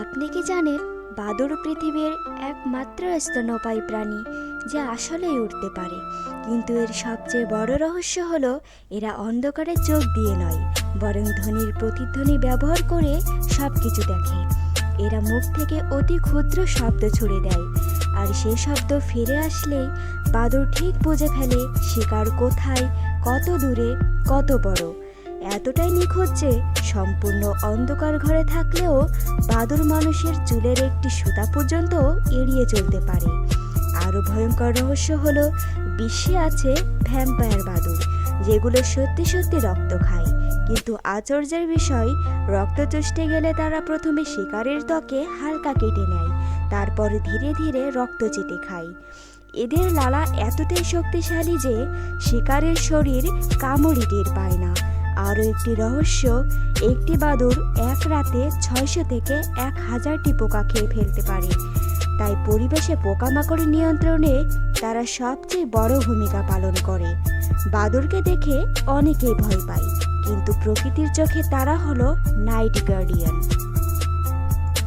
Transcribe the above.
আপনি কি জানেন, বাদুড় পৃথিবীর একমাত্র স্তন্যপায়ী প্রাণী যা আসলেই উঠতে পারে। কিন্তু এর সবচেয়ে বড় রহস্য হলো, এরা অন্ধকারে চোখ দিয়ে নয়, বরং ধ্বনির প্রতিধ্বনি ব্যবহার করে সব কিছু দেখে। এরা মুখ থেকে অতি ক্ষুদ্র শব্দ ছুড়ে দেয়, আর সেই শব্দ ফিরে আসলেই বাদুড় ঠিক বুঝে ফেলে শিকার কোথায়, কত দূরে, কত বড়। এতটাই নিখোঁজ যে সম্পূর্ণ অন্ধকার ঘরে থাকলেও বাদুর মানুষের চুলের একটি সুতা পর্যন্ত এড়িয়ে চলতে পারে। আরও ভয়ঙ্কর রহস্য হল, বিশ্বে আছে ভ্যাম্পায়ার বাদুর যেগুলো সত্যি সত্যি রক্ত খায়। কিন্তু আশ্চর্যের বিষয়, রক্ত চুষতে গেলে তারা প্রথমে শিকারের ত্বকে হালকা কেটে নেয়, তারপর ধীরে ধীরে রক্ত চেটে খায়। এদের লালা এতটাই শক্তিশালী যে শিকারের শরীর কামড়ি টের পায় না। আরও একটি রহস্য, একটি বাদুর এক রাতে ছয়শো থেকে এক হাজারটি পোকা খেয়ে ফেলতে পারে। তাই পরিবেশে পোকামাকড়ের নিয়ন্ত্রণে তারা সবচেয়ে বড় ভূমিকা পালন করে। বাদুরকে দেখে অনেকেই ভয় পায়, কিন্তু প্রকৃতির চোখে তারা হলো নাইট গার্ডিয়ান